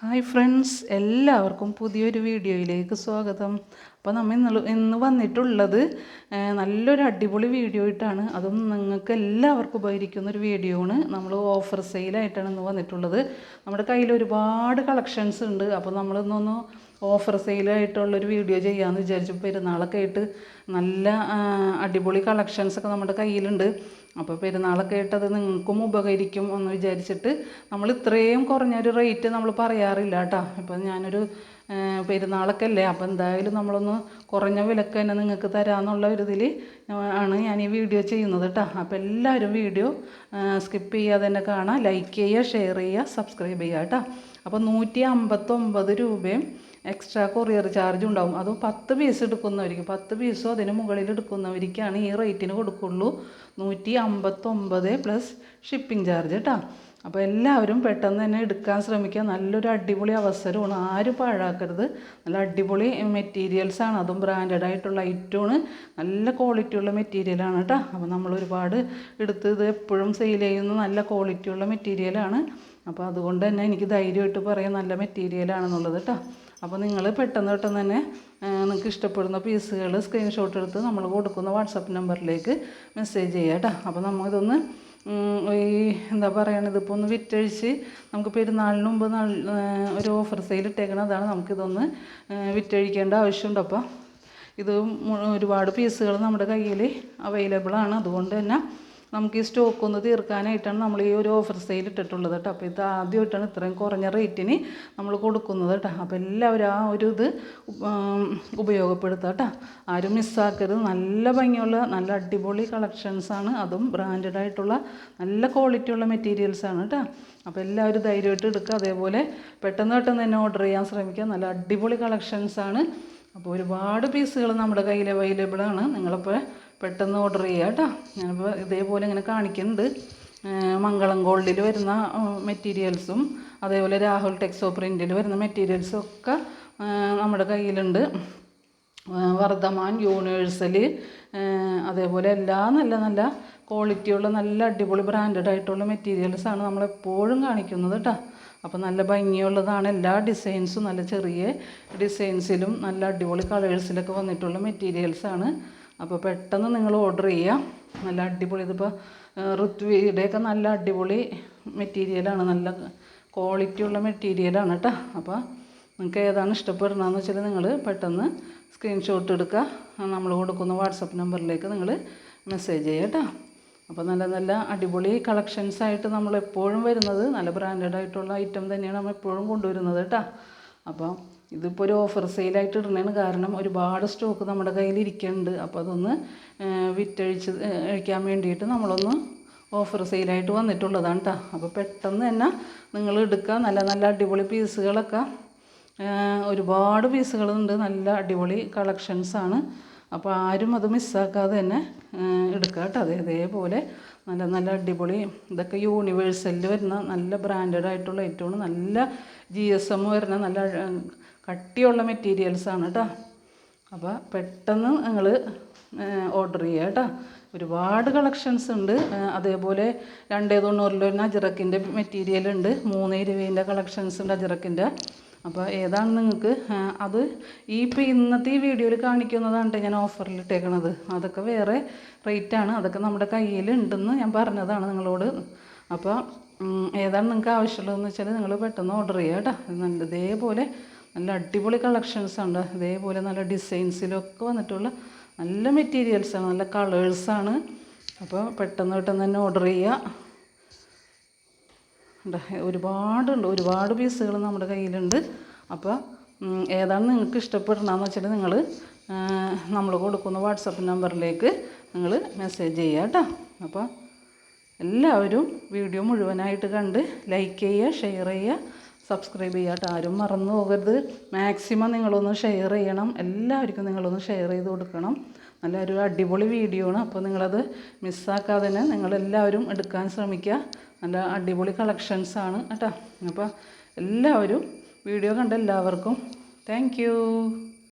Hi friends എല്ലാവർക്കും പുതിയൊരു വീഡിയോയിലേക്ക് സ്വാഗതം. അപ്പോൾ നമ്മൾ ഇന്ന് ഇന്ന് വന്നിട്ടുള്ളത് നല്ലൊരു അടിപൊളി വീഡിയോ ആയിട്ടാണ്. അതും നിങ്ങൾക്ക് എല്ലാവർക്കും ഉപകരിക്കുന്ന ഒരു വീഡിയോ ആണ്. നമ്മൾ ഓഫർ സെയിലായിട്ടാണ് ഇന്ന് വന്നിട്ടുള്ളത്. നമ്മുടെ കയ്യിൽ ഒരുപാട് കളക്ഷൻസ് ഉണ്ട്. അപ്പോൾ നമ്മളിന്നൊന്ന് ഓഫർ സെയിലായിട്ടുള്ളൊരു വീഡിയോ ചെയ്യാമെന്ന് വിചാരിച്ചു. പെരുന്നാളൊക്കെ ആയിട്ട് നല്ല അടിപൊളി കളക്ഷൻസൊക്കെ നമ്മുടെ കയ്യിലുണ്ട്. അപ്പോൾ പെരുന്നാളൊക്കെ ആയിട്ട് അത് നിങ്ങൾക്കും ഉപകരിക്കും എന്ന് വിചാരിച്ചിട്ട് നമ്മൾ ഇത്രയും കുറഞ്ഞൊരു റേറ്റ് നമ്മൾ പറയാറില്ല കേട്ടോ. ഇപ്പം ഞാനൊരു പെരുന്നാളൊക്കെ അല്ലേ? അപ്പോൾ എന്തായാലും നമ്മളൊന്ന് കുറഞ്ഞ വിലക്ക് തന്നെ നിങ്ങൾക്ക് തരാമെന്നുള്ള ഒരു ഇതിൽ ആണ് ഞാൻ ഈ വീഡിയോ ചെയ്യുന്നത് കേട്ടോ. അപ്പോൾ എല്ലാവരും വീഡിയോ സ്കിപ്പ് ചെയ്യാതെ തന്നെ കാണാം. ലൈക്ക് ചെയ്യുക ഷെയർ ചെയ്യുക സബ്സ്ക്രൈബ് ചെയ്യുക കേട്ടോ. അപ്പോൾ നൂറ്റി അമ്പത്തൊമ്പത് രൂപയും എക്സ്ട്രാ കൊറിയർ ചാർജ് ഉണ്ടാവും. അതും പത്ത് പീസ് എടുക്കുന്നവർക്ക് പത്ത് പീസോ അതിന് മുകളിൽ എടുക്കുന്നവർക്കാണ് ഈ റേറ്റിന് കൊടുക്കുള്ളൂ. നൂറ്റി അമ്പത്തൊമ്പത് പ്ലസ് ഷിപ്പിംഗ് ചാർജ് കേട്ടോ അപ്പോൾ എല്ലാവരും പെട്ടെന്ന് തന്നെ എടുക്കാൻ ശ്രമിക്കുക. നല്ലൊരു അടിപൊളി അവസരമാണ്. ആരും പാഴാക്കരുത്. നല്ല അടിപൊളി മെറ്റീരിയൽസാണ് അതും ബ്രാൻഡഡ് ആയിട്ടുള്ള ഐറ്റമാണ് നല്ല ക്വാളിറ്റിയുള്ള മെറ്റീരിയലാണ് കേട്ടോ അപ്പോൾ നമ്മൾ ഒരുപാട് എടുത്ത് ഇത് എപ്പോഴും സെയിൽ ചെയ്യുന്ന നല്ല ക്വാളിറ്റിയുള്ള മെറ്റീരിയലാണ് അപ്പോൾ അതുകൊണ്ട് തന്നെ എനിക്ക് ധൈര്യമായിട്ട് പറയാം നല്ല മെറ്റീരിയലാണെന്നുള്ളത് കേട്ടോ അപ്പോൾ നിങ്ങൾ പെട്ടെന്ന് പെട്ടെന്ന് തന്നെ നിങ്ങൾക്ക് ഇഷ്ടപ്പെടുന്ന പീസുകൾ സ്ക്രീൻഷോട്ട് എടുത്ത് നമ്മൾ കൊടുക്കുന്ന വാട്സപ്പ് നമ്പറിലേക്ക് മെസ്സേജ് ചെയ്യുക കേട്ടോ അപ്പോൾ നമ്മളിതൊന്ന് ഈ എന്താ പറയണത് ഇപ്പോൾ ഒന്ന് വിറ്റഴിച്ച് നമുക്ക് പെരുന്നാളിന് മുമ്പ് ഒരു ഓഫർ സെയിൽ ഇട്ടേക്കണം അതാണ് നമുക്കിതൊന്ന് വിറ്റഴിക്കേണ്ട ആവശ്യമുണ്ട്. അപ്പോൾ ഇത് ഒരുപാട് പീസുകൾ നമ്മുടെ കയ്യിൽ അവൈലബിൾ ആണ്. അതുകൊണ്ട് തന്നെ നമുക്ക് ഈ സ്റ്റോക്ക് ഒന്ന് തീർക്കാനായിട്ടാണ് നമ്മൾ ഈ ഒരു ഓഫർ സെയിൽ ഇട്ടിട്ടുള്ളത് കേട്ടോ. അപ്പോൾ ഇത് ആദ്യമായിട്ടാണ് ഇത്രയും കുറഞ്ഞ റേറ്റിന് നമ്മൾ കൊടുക്കുന്നത് കേട്ടോ. അപ്പോൾ എല്ലാവരും ആ ഒരു ഇത് ഉപയോഗപ്പെടുത്തുക കേട്ടോ. ആരും മിസ്സാക്കരുത് നല്ല ഭംഗിയുള്ള നല്ല അടിപൊളി കളക്ഷൻസാണ് അതും ബ്രാൻഡഡ് ആയിട്ടുള്ള നല്ല ക്വാളിറ്റിയുള്ള മെറ്റീരിയൽസാണ് കേട്ടോ. അപ്പോൾ എല്ലാവരും ധൈര്യമായിട്ട് എടുക്കുക. അതേപോലെ പെട്ടെന്ന് പെട്ടെന്ന് തന്നെ ഓർഡർ ചെയ്യാൻ ശ്രമിക്കുക. നല്ല അടിപൊളി കളക്ഷൻസാണ് അപ്പോൾ ഒരുപാട് പീസുകൾ നമ്മുടെ കയ്യിൽ അവൈലബിൾ ആണ്. നിങ്ങളിപ്പോൾ പെട്ടെന്ന് ഓർഡർ ചെയ്യുക കേട്ടോ ഞാനിപ്പോൾ ഇതേപോലെ ഇങ്ങനെ കാണിക്കുന്നുണ്ട്. മംഗളം ഗോൾഡിൽ വരുന്ന മെറ്റീരിയൽസും അതേപോലെ രാഹുൽ ടെക്സോ പ്രിന്റിൽ വരുന്ന മെറ്റീരിയൽസും ഒക്കെ നമ്മുടെ കയ്യിലുണ്ട്. വർദ്ധമാൻ യൂണിവേഴ്സൽ അതേപോലെ എല്ലാ നല്ല നല്ല ക്വാളിറ്റിയുള്ള നല്ല അടിപൊളി ബ്രാൻഡഡ് ആയിട്ടുള്ള മെറ്റീരിയൽസാണ് നമ്മളെപ്പോഴും കാണിക്കുന്നത് കേട്ടോ അപ്പോൾ നല്ല ഭംഗിയുള്ളതാണ് എല്ലാ ഡിസൈൻസും നല്ല ചെറിയ ഡിസൈൻസിലും നല്ല അടിപൊളി കളേഴ്സിലൊക്കെ വന്നിട്ടുള്ള മെറ്റീരിയൽസാണ് അപ്പോൾ പെട്ടെന്ന് നിങ്ങൾ ഓർഡർ ചെയ്യുക നല്ല അടിപൊളി ഇതിപ്പോൾ ഋത്വിയുടെയൊക്കെ നല്ല അടിപൊളി മെറ്റീരിയലാണ് നല്ല ക്വാളിറ്റി ഉള്ള മെറ്റീരിയലാണ് കേട്ടോ അപ്പോൾ നിങ്ങൾക്ക് ഏതാണ് ഇഷ്ടപ്പെടുന്നതെന്ന് വെച്ചാൽ നിങ്ങൾ പെട്ടെന്ന് സ്ക്രീൻഷോട്ട് എടുക്കുക നമ്മൾ കൊടുക്കുന്ന വാട്സപ്പ് നമ്പറിലേക്ക് നിങ്ങൾ മെസ്സേജ് ചെയ്യുക കേട്ടോ അപ്പോൾ നല്ല നല്ല അടിപൊളി കളക്ഷൻസ് ആയിട്ട് നമ്മൾ എപ്പോഴും വരുന്നത് നല്ല ബ്രാൻഡഡ് ആയിട്ടുള്ള ഐറ്റം തന്നെയാണ് നമ്മൾ എപ്പോഴും കൊണ്ടുവരുന്നത് കേട്ടോ അപ്പോൾ ഇതിപ്പോൾ ഒരു ഓഫർ സെയിലായിട്ട് ഇടുന്നതാണ് കാരണം ഒരുപാട് സ്റ്റോക്ക് നമ്മുടെ കയ്യിൽ ഇരിക്കുന്നുണ്ട് അപ്പോൾ അതൊന്ന് വിറ്റഴിച്ച് അഴിക്കാൻ വേണ്ടിയിട്ട് നമ്മളൊന്ന് ഓഫർ സെയിലായിട്ട് വന്നിട്ടുള്ളതാണ് കേട്ടോ അപ്പോൾ പെട്ടെന്ന് തന്നെ നിങ്ങൾ എടുക്കുക. നല്ല നല്ല അടിപൊളി പീസുകളൊക്കെ. ഒരുപാട് പീസുകളുണ്ട്. നല്ല അടിപൊളി കളക്ഷൻസാണ് അപ്പോൾ ആരും അത് മിസ്സാക്കാതെ തന്നെ എടുക്കുക കേട്ടോ അതെ അതേപോലെ നല്ല നല്ല അടിപൊളി. ഇതൊക്കെ യൂണിവേഴ്സലിൽ വരുന്ന നല്ല ബ്രാൻഡഡ് ആയിട്ടുള്ള ഏറ്റവും നല്ല ജി എസ് എം വരുന്ന നല്ല കട്ടിയുള്ള മെറ്റീരിയൽസാണ് കേട്ടോ അപ്പോൾ പെട്ടെന്ന് നിങ്ങൾ ഓർഡർ ചെയ്യുക കേട്ടോ ഒരുപാട് കളക്ഷൻസ് ഉണ്ട്. അതേപോലെ രണ്ടേ തൊണ്ണൂറിൽ വരുന്ന അജറക്കിന്റെ മെറ്റീരിയൽ ഉണ്ട്. മൂന്ന് ഇരുപതിന്റെ കളക്ഷൻസ് ഉണ്ട് അജറക്കിന്റെ അപ്പോൾ ഏതാണ് നിങ്ങൾക്ക് അത് ഈ ഇപ്പോൾ ഇന്നത്തെ ഈ വീഡിയോയിൽ കാണിക്കുന്നതാണ് ഞാൻ ഓഫറിൽ ഇട്ടേക്കണത്. അതൊക്കെ വേറെ റേറ്റാണ് അതൊക്കെ നമ്മുടെ കയ്യിൽ ഉണ്ടെന്ന് ഞാൻ പറഞ്ഞതാണ് നിങ്ങളോട്. അപ്പോൾ ഏതാണ് നിങ്ങൾക്ക് ആവശ്യമുള്ളതെന്ന് വെച്ചാൽ നിങ്ങൾ പെട്ടെന്ന് ഓർഡർ ചെയ്യുക കേട്ടോ നല്ല ഇതേപോലെ നല്ല അടിപൊളി കളക്ഷൻസ് ഉണ്ട് ഇതേപോലെ നല്ല ഡിസൈൻസിലൊക്കെ വന്നിട്ടുള്ള നല്ല മെറ്റീരിയൽസാണ് നല്ല കളേഴ്സാണ് അപ്പോൾ പെട്ടെന്ന് പെട്ടെന്ന് തന്നെ ഓർഡർ ചെയ്യുക. ഒരുപാടുണ്ട്. ഒരുപാട് പീസുകൾ നമ്മുടെ കയ്യിലുണ്ട്. അപ്പോൾ ഏതാണ് നിങ്ങൾക്ക് ഇഷ്ടപ്പെടണമെന്ന് വെച്ചാൽ നിങ്ങൾ നമ്മൾ കൊടുക്കുന്ന വാട്സപ്പ് നമ്പറിലേക്ക് നിങ്ങൾ മെസ്സേജ് ചെയ്യുക കേട്ടോ അപ്പോൾ എല്ലാവരും വീഡിയോ മുഴുവനായിട്ട് കണ്ട് ലൈക്ക് ചെയ്യുക ഷെയർ ചെയ്യുക സബ്സ്ക്രൈബ് ചെയ്യുക കേട്ടോ ആരും മറന്നു പോകരുത്. മാക്സിമം നിങ്ങളൊന്ന് ഷെയർ ചെയ്യണം. എല്ലാവർക്കും നിങ്ങളൊന്ന് ഷെയർ ചെയ്ത് കൊടുക്കണം. നല്ലൊരു അടിപൊളി വീഡിയോ ആണ് അപ്പോൾ നിങ്ങളത് മിസ്സാക്കാതെ തന്നെ നിങ്ങളെല്ലാവരും എടുക്കാൻ ശ്രമിക്കുക. നല്ല അടിപൊളി കളക്ഷൻസാണ് കേട്ടോ. അപ്പോൾ എല്ലാവരും വീഡിയോ കണ്ട എല്ലാവർക്കും താങ്ക്